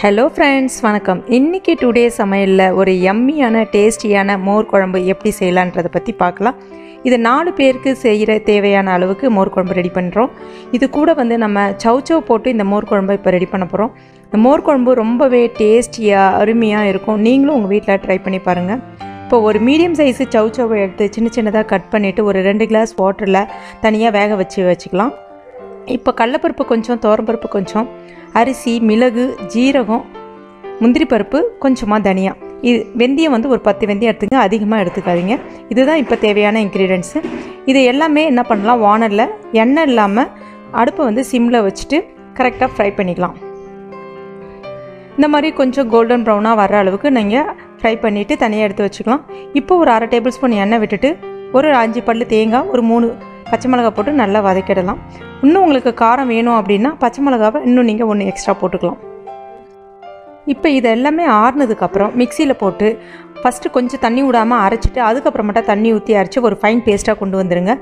Hello friends வணக்கம். இன்றைக்கி today சமையலில் ஒரு எம்மியான டேஸ்டியான மோர் குழம்பு எப்படி செய்யலான்றதை பற்றி பார்க்கலாம். இது நாலு பேருக்கு செய்கிற தேவையான அளவுக்கு மோர் குழம்பு ரெடி பண்ணுறோம் இது கூட வந்து நம்ம சவுச்சவ் போட்டு இந்த மோர் குழம்பை இப்போ ரெடி பண்ண போகிறோம் இந்த மோர் குழம்பு ரொம்பவே டேஸ்டியாக அருமையாக இருக்கும். நீங்களும் உங்கள் வீட்டில் ட்ரை பண்ணி பாருங்கள் இப்போ ஒரு மீடியம் சைஸு சவுச்சவை எடுத்து சின்ன சின்னதாக கட் பண்ணிவிட்டு ஒரு ரெண்டு கிளாஸ் வாட்டரில் தனியாக வேக வச்சு வச்சுக்கலாம். இப்போ கடலப்பருப்பு கொஞ்சம் தோரம்பருப்பு கொஞ்சம் அரிசி மிளகு ஜீரகம் முந்திரி பருப்பு கொஞ்சமாக தனியா. இது வெந்தயம் வந்து ஒரு பத்து வெந்தயம் எடுத்துங்க அதிகமாக எடுத்துக்காதீங்க. இதுதான் இப்போ தேவையான இன்க்ரீடியன்ஸு இது எல்லாமே என்ன பண்ணலாம் வானலில் எண்ணெய் இல்லாமல் அடுப்பை வந்து சிம்மில் வச்சுட்டு கரெக்டாக ஃப்ரை பண்ணிக்கலாம். இந்த மாதிரி கொஞ்சம் கோல்டன் ப்ரௌனாக வர அளவுக்கு நீங்கள் ஃப்ரை பண்ணிவிட்டு தனியாக எடுத்து வச்சுக்கலாம். இப்போ ஒரு அரை டேபிள் ஸ்பூன் எண்ணெய் விட்டுட்டு ஒரு அஞ்சு பல் தேங்காய் ஒரு மூணு பச்சை மிளகாய் போட்டு நல்லா வதக்கிடலாம். இன்னும் உங்களுக்கு காரம் வேணும் அப்படின்னா பச்சை மிளகாவை இன்னும் நீங்கள் ஒன்று எக்ஸ்ட்ரா போட்டுக்கலாம். இப்போ இது எல்லாமே ஆறுனதுக்கப்புறம் மிக்சியில் போட்டு ஃபஸ்ட்டு கொஞ்சம் தண்ணி விடாமல் அரைச்சிட்டு அதுக்கப்புறமேட்டா தண்ணி ஊற்றி அரைச்சி ஒரு ஃபைன் பேஸ்ட்டாக கொண்டு வந்துடுங்க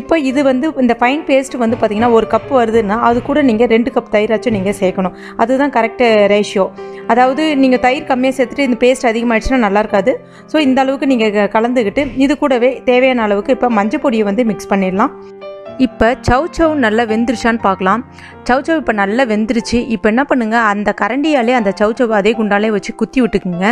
இப்போ இது வந்து இந்த ஃபைன் பேஸ்ட் வந்து பார்த்திங்கன்னா ஒரு கப் வருதுன்னா அது கூட நீங்கள் ரெண்டு கப் தயிராச்சும் நீங்கள் சேர்க்கணும். அதுதான் கரெக்டு ரேஷியோ அதாவது நீங்கள் தயிர் கம்மியாக சேர்த்துட்டு இந்த பேஸ்ட் அதிகமாகிடுச்சுன்னா நல்லா இருக்காது. ஸோ இந்த அளவுக்கு நீங்கள் கலந்துக்கிட்டு இது கூடவே தேவையான அளவுக்கு இப்போ மஞ்சள் பொடியை வந்து மிக்ஸ் பண்ணிடலாம். இப்போ சவ் சவ் நல்லா வெந்துருச்சான்னு பார்க்கலாம் சவ் சவ் இப்போ நல்லா வெந்துருச்சு. இப்போ என்ன பண்ணுங்கள் அந்த கரண்டியாலே அந்த சவ் சவ் அதே குண்டாலே வச்சு குத்தி விட்டுக்குங்க.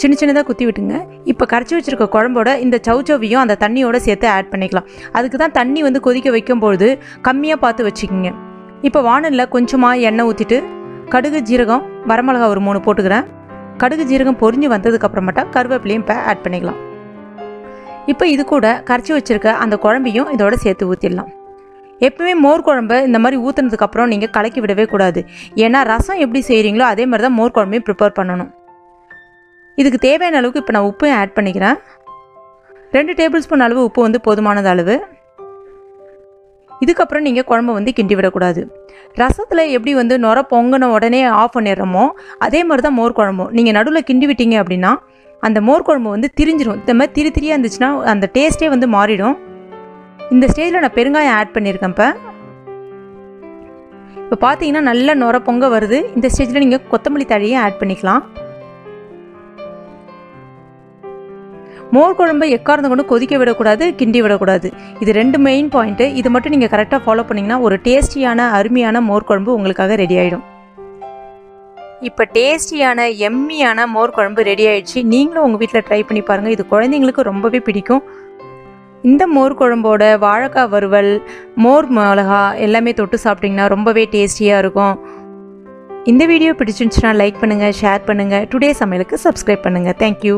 சின்ன சின்னதாக குத்தி விட்டுங்க. இப்போ கரைச்சி வச்சுருக்க குழம்போட இந்த சவுச்சவையும் அந்த தண்ணியோட சேர்த்து ஆட் பண்ணிக்கலாம். அதுக்கு தான் தண்ணி வந்து கொதிக்க வைக்கும்பொழுது கம்மியாக பார்த்து வச்சுக்கிங்க. இப்போ வானலில் கொஞ்சமாக எண்ணெய் ஊற்றிட்டு கடுகு ஜீரகம் வரமிளகா ஒரு மூணு போட்டுக்கிறேன். கடுகு ஜீரகம் பொரிஞ்சு வந்ததுக்கப்புறமேட்டா கருவேப்பிலையும் இப்போ ஆட் பண்ணிக்கலாம். இப்போ இது கூட கரைச்சி வச்சுருக்க அந்த குழம்பையும் இதோட சேர்த்து ஊற்றிடலாம் எப்பவுமே மோர் குழம்பு இந்த மாதிரி ஊற்றுனதுக்கப்புறம் நீங்கள் கலக்கி விடவே கூடாது. ஏன்னா ரசம் எப்படி செய்கிறீங்களோ அதே மாதிரி தான் மோர் குழம்பையும் ப்ரிப்பேர் பண்ணணும். இதுக்கு தேவையான அளவுக்கு இப்போ நான் உப்பையும் ஆட் பண்ணிக்கிறேன். ரெண்டு டேபிள் ஸ்பூன் அளவு உப்பு வந்து போதுமானது அளவு. இதுக்கப்புறம் நீங்கள் குழம்பு வந்து கிண்டி விடக்கூடாது. ரசத்தில் எப்படி வந்து நுர பொங்கின உடனே ஆஃப் பண்ணிடுறோமோ அதே மாதிரி தான் மோர் குழம்பும். நீங்கள் நடுவில் கிண்டி விட்டீங்க அப்படின்னா அந்த மோர் குழம்பு வந்து திரிஞ்சிடும் இந்த மாதிரி திரி திரியாக இருந்துச்சுன்னா அந்த டேஸ்ட்டே வந்து மாறிடும். இந்த ஸ்டேஜில் நான் பெருங்காயம் ஆட் பண்ணியிருக்கேன் இப்போ. இப்போ பார்த்தீங்கன்னா நல்ல நுர பொங்க வருது. இந்த ஸ்டேஜில் நீங்கள் கொத்தமல்லி தழையை ஆட் பண்ணிக்கலாம். மோர் குழம்பை எக்கார்ந்து கொண்டு கொதிக்க விடக்கூடாது கிண்டி விடக்கூடாது. இது ரெண்டு மெயின் பாயிண்ட்டு இது மட்டும் நீங்கள் கரெக்டாக ஃபாலோ பண்ணிங்கன்னா ஒரு டேஸ்டியான அருமையான மோர் குழம்பு உங்களுக்காக ரெடி ஆகிடும் இப்போ டேஸ்டியான எம்மியான மோர் குழம்பு ரெடி ஆயிடுச்சு. நீங்களும் உங்கள் வீட்டில் ட்ரை பண்ணி பாருங்கள் இது குழந்தைங்களுக்கு ரொம்பவே பிடிக்கும். இந்த மோர் குழம்போட வாழைக்காய் வறுவல் மோர் மிளகா எல்லாமே தொட்டு சாப்பிட்டிங்கன்னா ரொம்பவே டேஸ்டியாக இருக்கும். இந்த வீடியோ பிடிச்சிருந்துச்சுன்னா லைக் பண்ணுங்கள் ஷேர் பண்ணுங்கள் டுடே சமையலுக்கு சப்ஸ்கிரைப் பண்ணுங்கள் தேங்க்யூ